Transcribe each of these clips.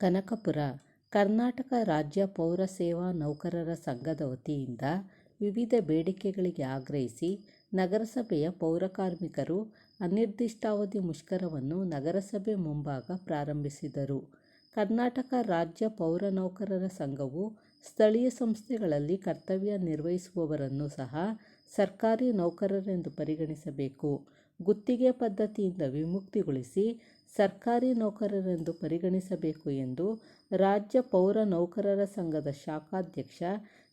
ಕನಕಪುರ ಕರ್ನಾಟಕ ರಾಜ್ಯ ಪೌರ ಸೇವಾ ನೌಕರರ ಸಂಘದ ವತಿಯಿಂದ ವಿವಿಧ ಬೇಡಿಕೆಗಳಿಗೆ ಆಗ್ರಹಿಸಿ ನಗರಸಭೆಯ ಪೌರಕಾರ್ಮಿಕರು ಅನಿರ್ದಿಷ್ಟಾವಧಿ ಮುಷ್ಕರವನ್ನು ನಗರಸಭೆ ಮುಂಭಾಗ ಪ್ರಾರಂಭಿಸಿದರು. ಕರ್ನಾಟಕ ರಾಜ್ಯ ಪೌರ ನೌಕರರ ಸಂಘವು ಸ್ಥಳೀಯ ಸಂಸ್ಥೆಗಳಲ್ಲಿ ಕರ್ತವ್ಯ ನಿರ್ವಹಿಸುವವರನ್ನು ಸಹ ಸರ್ಕಾರಿ ನೌಕರರೆಂದು ಪರಿಗಣಿಸಬೇಕು, ಗುತ್ತಿಗೆ ಪದ್ಧತಿಯಿಂದ ವಿಮುಕ್ತಿಗೊಳಿಸಿ ಸರ್ಕಾರಿ ನೌಕರರೆಂದು ಪರಿಗಣಿಸಬೇಕು ಎಂದು ರಾಜ್ಯ ಪೌರ ನೌಕರರ ಸಂಘದ ಶಾಖಾಧ್ಯಕ್ಷ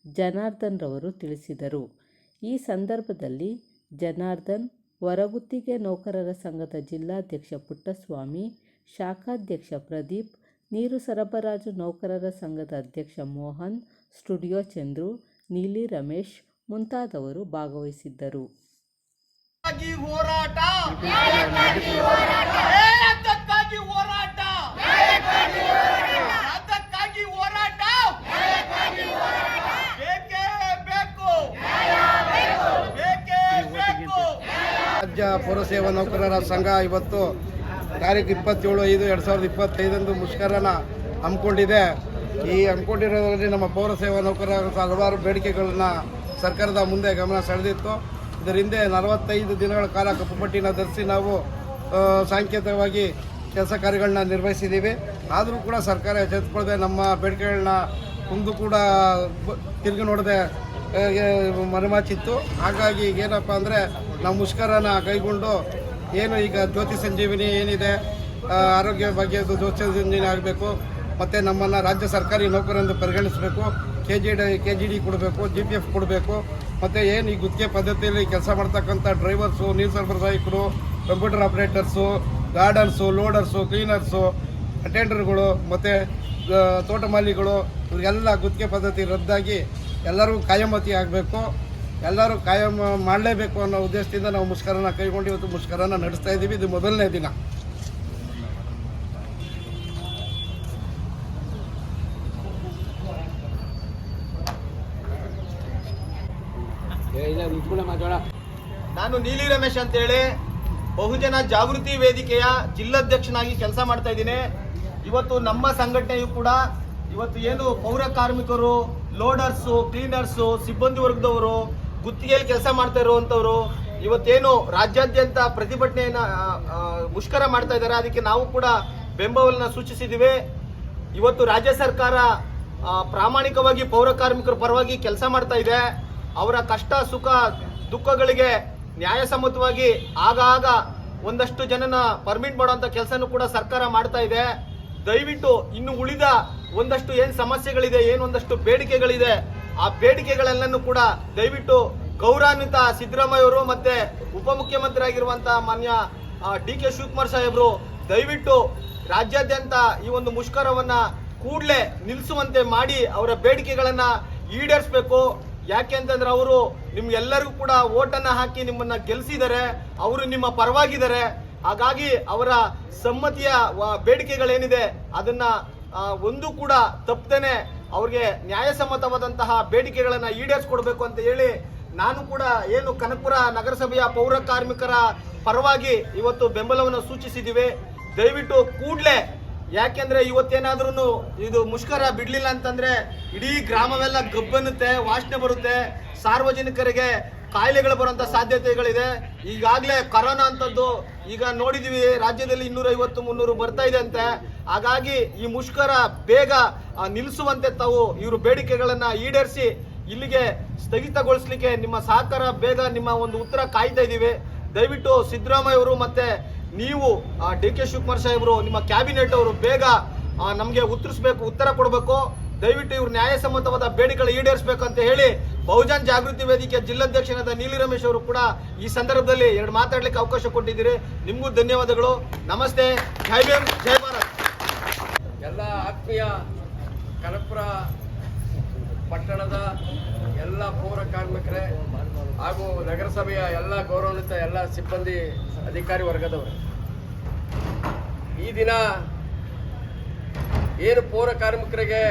ಜನಾರ್ದನ್ ರವರು ತಿಳಿಸಿದರು. ಈ ಸಂದರ್ಭದಲ್ಲಿ ಜನಾರ್ದನ್, ಹೊರಗುತ್ತಿಗೆ ನೌಕರರ ಸಂಘದ ಜಿಲ್ಲಾಧ್ಯಕ್ಷ ಪುಟ್ಟಸ್ವಾಮಿ, ಶಾಖಾಧ್ಯಕ್ಷ ಪ್ರದೀಪ್, ನೀರು ಸರಬರಾಜು ನೌಕರರ ಸಂಘದ ಅಧ್ಯಕ್ಷ ಮೋಹನ್, ಸ್ಟುಡಿಯೋ ಚಂದ್ರು, ನೀಲಿ ರಮೇಶ್ ಮುಂತಾದವರು ಭಾಗವಹಿಸಿದ್ದರು. ಹೋರಾಟ ಏ, ಅದಕ್ಕಾಗಿ ಹೋರಾಟ. ಅದಕ್ಕಾಗಿ ಹೋರಾಟ ರಾಜ್ಯ ಪೌರಸೇವಾ ನೌಕರರ ಸಂಘ ಇವತ್ತು ತಾರೀಕು ಇಪ್ಪತ್ತೇಳು ಐದು ಎರಡು ಸಾವಿರದ ಇಪ್ಪತ್ತೈದಂದು ಮುಷ್ಕರನ ಹಮ್ಮಿಕೊಂಡಿದೆ. ಈ ಹಮ್ಮಿಕೊಂಡಿರೋದ್ರಲ್ಲಿ ನಮ್ಮ ಪೌರಸೇವಾ ನೌಕರರ ಹಲವಾರು ಬೇಡಿಕೆಗಳನ್ನ ಸರ್ಕಾರದ ಮುಂದೆ ಗಮನ ಸೆಳೆದಿತ್ತು. ಇದರಿಂದ ನಲವತ್ತೈದು ದಿನಗಳ ಕಾಲ ಕಪ್ಪು ಪಟ್ಟಿನ ಧರಿಸಿ ನಾವು ಸಾಂಕೇತಿಕವಾಗಿ ಕೆಲಸ ಕಾರ್ಯಗಳನ್ನ ನಿರ್ವಹಿಸಿದ್ದೀವಿ. ಆದರೂ ಕೂಡ ಸರ್ಕಾರ ಎಚ್ಚೆತ್ಕೊಳ್ಳದೆ ನಮ್ಮ ಬೇಡಿಕೆಗಳನ್ನ ಒಂದು ಕೂಡ ತಿರುಗಿ ನೋಡದೆ ಮರೆಮಾಚಿತ್ತು. ಹಾಗಾಗಿ ಏನಪ್ಪ ಅಂದರೆ ನಾವು ಮುಷ್ಕರನ ಕೈಗೊಂಡು ಏನು ಈಗ ಜ್ಯೋತಿ ಸಂಜೀವಿನಿ ಏನಿದೆ ಆರೋಗ್ಯ ಬಗ್ಗೆ ಜ್ಯೋತಿ ಸಂಜೀವಿನಿ ಆಗಬೇಕು, ಮತ್ತು ನಮ್ಮನ್ನು ರಾಜ್ಯ ಸರ್ಕಾರಿ ನೌಕರರೆಂದು ಪರಿಗಣಿಸಬೇಕು K G D K G D ಕೊಡಬೇಕು ಜಿ ಪಿ ಎಫ್ ಕೊಡಬೇಕು, ಮತ್ತು ಏನು ಈ ಗುತ್ತಿಗೆ ಪದ್ಧತಿಯಲ್ಲಿ ಕೆಲಸ ಮಾಡ್ತಕ್ಕಂಥ ಡ್ರೈವರ್ಸು, ನೀರು ಸರಬರಾಜಕರು computer operators gardens loaders cleaners ಅಟೆಂಡರ್ಗಳು ಮತ್ತು ತೋಟ ಮಾಲಿಗಳು ಇವರಿಗೆಲ್ಲ ಗುತ್ತಿಗೆ ಪದ್ಧತಿ ರದ್ದಾಗಿ ಎಲ್ಲರಿಗೂ ಕಾಯಮತಿ ಆಗಬೇಕು. ಎಲ್ಲರೂ ಕಾಯಂ ಮಾಡಲೇಬೇಕು ಅನ್ನೋ ಉದ್ದೇಶದಿಂದ ನಾವು ಮುಷ್ಕರನ ಕೈಗೊಂಡು ಇವತ್ತು ಮುಷ್ಕರನ ನಡೆಸ್ತಾ ಇದ್ದೀವಿ. ಇದು ಮೊದಲನೇ ದಿನ. ನಾನು ನೀಲಿ ರಮೇಶ್ ಅಂತೇಳಿ. ಬಹುಜನ ಜಾಗೃತಿ ವೇದಿಕೆಯ ಜಿಲ್ಲಾಧ್ಯಕ್ಷನಾಗಿ ಕೆಲಸ ಮಾಡ್ತಾ ಇದ್ದೀನಿ. ಇವತ್ತು ನಮ್ಮ ಸಂಘಟನೆಯು ಕೂಡ ಇವತ್ತು ಏನು ಪೌರ ಕಾರ್ಮಿಕರು, ಲೋಡರ್ಸು, ಕ್ಲೀನರ್ಸು, ಸಿಬ್ಬಂದಿ ವರ್ಗದವರು, ಗುತ್ತಿಗೆಯಲ್ಲಿ ಕೆಲಸ ಮಾಡ್ತಾ ಇರುವಂಥವ್ರು, ಇವತ್ತೇನು ರಾಜ್ಯಾದ್ಯಂತ ಪ್ರತಿಭಟನೆಯನ್ನ ಮುಷ್ಕರ ಮಾಡ್ತಾ ಇದ್ದಾರೆ. ಅದಕ್ಕೆ ನಾವು ಕೂಡ ಬೆಂಬಲವನ್ನು ಸೂಚಿಸಿದ್ದೀವಿ. ಇವತ್ತು ರಾಜ್ಯ ಸರ್ಕಾರ ಪ್ರಾಮಾಣಿಕವಾಗಿ ಪೌರ ಕಾರ್ಮಿಕರ ಪರವಾಗಿ ಕೆಲಸ ಮಾಡ್ತಾ ಇದೆ. ಅವರ ಕಷ್ಟ, ಸುಖ, ದುಃಖಗಳಿಗೆ ನ್ಯಾಯಸಮ್ಮತವಾಗಿ ಆಗಾಗ ಒಂದಷ್ಟು ಜನನ ಪರ್ಮಿಟ್ ಮಾಡುವಂತ ಕೆಲಸನೂ ಕೂಡ ಸರ್ಕಾರ ಮಾಡ್ತಾ ಇದೆ. ದಯವಿಟ್ಟು ಇನ್ನು ಉಳಿದ ಒಂದಷ್ಟು ಏನ್ ಸಮಸ್ಯೆಗಳಿದೆ, ಏನ್ ಒಂದಷ್ಟು ಬೇಡಿಕೆಗಳಿದೆ, ಆ ಬೇಡಿಕೆಗಳೆಲ್ಲನೂ ಕೂಡ ದಯವಿಟ್ಟು ಗೌರವಾನ್ವಿತ ಸಿದ್ದರಾಮಯ್ಯ ಅವರು ಮತ್ತೆ ಉಪಮುಖ್ಯಮಂತ್ರಿ ಆಗಿರುವಂತಹ ಮಾನ್ಯ ಡಿ ಕೆ ಶಿವಕುಮಾರ್ ಸಾಹೇಬರು ದಯವಿಟ್ಟು ರಾಜ್ಯಾದ್ಯಂತ ಈ ಒಂದು ಮುಷ್ಕರವನ್ನ ಕೂಡಲೇ ನಿಲ್ಲಿಸುವಂತೆ ಮಾಡಿ ಅವರ ಬೇಡಿಕೆಗಳನ್ನ ಈಡೇರಿಸಬೇಕು. ಯಾಕೆ ಅಂತಂದ್ರೆ ಅವರು ನಿಮ್ಗೆಲ್ಲರಿಗೂ ಕೂಡ ಓಟನ್ನು ಹಾಕಿ ನಿಮ್ಮನ್ನ ಗೆಲ್ಸಿದ್ದಾರೆ ಅವರು ನಿಮ್ಮ ಪರವಾಗಿದ್ದಾರೆ, ಹಾಗಾಗಿ ಅವರ ಸಮ್ಮತಿಯ ಬೇಡಿಕೆಗಳೇನಿದೆ, ಅದನ್ನ ಒಂದು ಕೂಡ ತಪ್ಪದೇನೆ ಅವ್ರಿಗೆ ನ್ಯಾಯಸಮ್ಮತವಾದಂತಹ ಬೇಡಿಕೆಗಳನ್ನ ಈಡೇರಿಸ್ಕೊಡ್ಬೇಕು ಅಂತ ಹೇಳಿ ನಾನು ಕೂಡ ಏನು ಕನಕಪುರ ನಗರಸಭೆಯ ಪೌರ ಕಾರ್ಮಿಕರ ಪರವಾಗಿ ಇವತ್ತು ಬೆಂಬಲವನ್ನು ಸೂಚಿಸಿದ್ದೀವಿ. ದಯವಿಟ್ಟು ಕೂಡಲೇ ಯಾಕೆಂದ್ರೆ ಇವತ್ತೇನಾದ್ರೂ ಇದು ಮುಷ್ಕರ ಬಿಡ್ಲಿಲ್ಲ ಅಂತಂದ್ರೆ ಇಡೀ ಗ್ರಾಮವೆಲ್ಲ ಗಬ್ಬನ್ನುತ್ತೆ, ವಾಸನೆ ಬರುತ್ತೆ. ಸಾರ್ವಜನಿಕರಿಗೆ ಕಾಯಿಲೆಗಳು ಬರುವಂತ ಸಾಧ್ಯತೆಗಳಿದೆ. ಈಗಾಗಲೇ ಕರೋನಾ ಅಂತದ್ದು ಈಗ ನೋಡಿದೀವಿ, ರಾಜ್ಯದಲ್ಲಿ ಇನ್ನೂರ ಐವತ್ತು ಮುನ್ನೂರು ಬರ್ತಾ ಇದೆ ಅಂತೆ. ಹಾಗಾಗಿ ಈ ಮುಷ್ಕರ ಬೇಗ ನಿಲ್ಲಿಸುವಂತೆ ತಾವು ಇವರು ಬೇಡಿಕೆಗಳನ್ನ ಈಡೇರಿಸಿ ಇಲ್ಲಿಗೆ ಸ್ಥಗಿತಗೊಳಿಸ್ಲಿಕ್ಕೆ ನಿಮ್ಮ ಸಹಕಾರ ಬೇಗ ನಿಮ್ಮ ಒಂದು ಉತ್ತರ ಕಾಯ್ತಾ ಇದ್ದೀವಿ ದಯವಿಟ್ಟು ಸಿದ್ದರಾಮಯ್ಯ ಅವರು ಮತ್ತೆ ನೀವು ಡಿ ಕೆ ಶಿವಕುಮಾರ್ ಸಾಹೇಬರು, ನಿಮ್ಮ ಕ್ಯಾಬಿನೆಟ್ ಅವರು ಬೇಗ ನಮಗೆ ಉತ್ತರಿಸಬೇಕು, ಉತ್ತರ ಕೊಡಬೇಕು. ದಯವಿಟ್ಟು ಇವರು ನ್ಯಾಯಸಮ್ಮತವಾದ ಬೇಡಿಕೆಗಳು ಈಡೇರಿಸಬೇಕು ಅಂತ ಹೇಳಿ, ಬಹುಜನ್ ಜಾಗೃತಿ ವೇದಿಕೆ ಜಿಲ್ಲಾಧ್ಯಕ್ಷನಾದ ನೀಲಿ ರಮೇಶ್ ಅವರು ಕೂಡ ಈ ಸಂದರ್ಭದಲ್ಲಿ ಎರಡು ಮಾತಾಡ್ಲಿಕ್ಕೆ ಅವಕಾಶ ಕೊಟ್ಟಿದ್ದೀರಿ. ನಿಮಗೂ ಧನ್ಯವಾದಗಳು. ನಮಸ್ತೆ. ಜೈ ಭೀಮ್, ಜೈ ಭಾರತ್. ಎಲ್ಲ ಆತ್ಮೀಯ ಕನಕಪುರ ಪಟ್ಟಣದ ಎಲ್ಲ ಪೌರ ಕಾರ್ಮಿಕರೇ ಹಾಗೂ ನಗರಸಭೆಯ ಎಲ್ಲ ಗೌರವಾನ್ವಿತ ಎಲ್ಲ ಸಿಬ್ಬಂದಿ ಅಧಿಕಾರಿ ವರ್ಗದವರು. ಈ ದಿನ ಏನು ಪೌರ ಕಾರ್ಮಿಕರಿಗೆ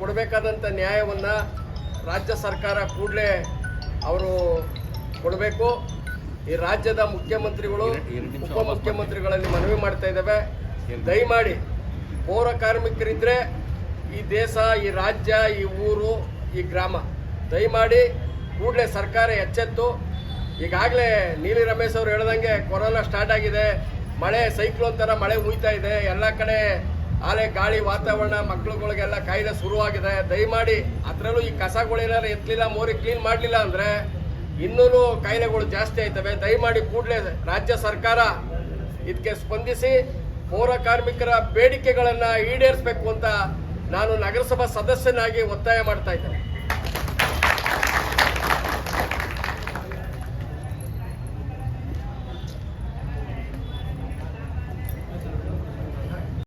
ಕೊಡಬೇಕಾದಂಥ ನ್ಯಾಯವನ್ನು ರಾಜ್ಯ ಸರ್ಕಾರ ಕೂಡಲೇ ಅವರು ಕೊಡಬೇಕು. ಈ ರಾಜ್ಯದ ಮುಖ್ಯಮಂತ್ರಿಗಳು, ಉಪಮುಖ್ಯಮಂತ್ರಿಗಳಲ್ಲಿ ಮನವಿ ಮಾಡ್ತಾ ಇದ್ದಾವೆ. ದಯಮಾಡಿ ಪೌರ ಕಾರ್ಮಿಕರಿದ್ರೆ ಈ ದೇಶ, ಈ ರಾಜ್ಯ, ಈ ಊರು, ಈ ಗ್ರಾಮ. ದಯಮಾಡಿ ಕೂಡಲೇ ಸರ್ಕಾರ ಎಚ್ಚೆತ್ತು. ಈಗಾಗಲೇ ನೀಲಿ ರಮೇಶ್ ಅವರು ಹೇಳ್ದಂಗೆ ಕೊರೋನಾ ಸ್ಟಾರ್ಟ್ ಆಗಿದೆ. ಮಳೆ ಸೈಕ್ಲೋನ್ ಥರ ಮಳೆ ಹುಯ್ತಾ ಇದೆ. ಎಲ್ಲ ಕಡೆ ಆಲೆ ಗಾಳಿ ವಾತಾವರಣ, ಮಕ್ಳುಗಳಿಗೆಲ್ಲ ಕಾಯಿಲೆ ಶುರುವಾಗಿದೆ. ದಯಮಾಡಿ ಅದರಲ್ಲೂ ಈ ಕಸಗಳೇನಾರು ಎತ್ತಲಿಲ್ಲ, ಮೋರಿ ಕ್ಲೀನ್ ಮಾಡಲಿಲ್ಲ ಅಂದರೆ ಇನ್ನೂ ಕಾಯಿಲೆಗಳು ಜಾಸ್ತಿ ಆಯ್ತವೆ. ದಯಮಾಡಿ ಕೂಡಲೇ ರಾಜ್ಯ ಸರ್ಕಾರ ಇದಕ್ಕೆ ಸ್ಪಂದಿಸಿ, ಪೌರ ಕಾರ್ಮಿಕರ ಬೇಡಿಕೆಗಳನ್ನು ಈಡೇರಿಸಬೇಕು ಅಂತ ನಾನು ನಗರಸಭಾ ಸದಸ್ಯನಾಗಿ ಒತ್ತಾಯ ಮಾಡ್ತಾ ಇದ್ದೇನೆ.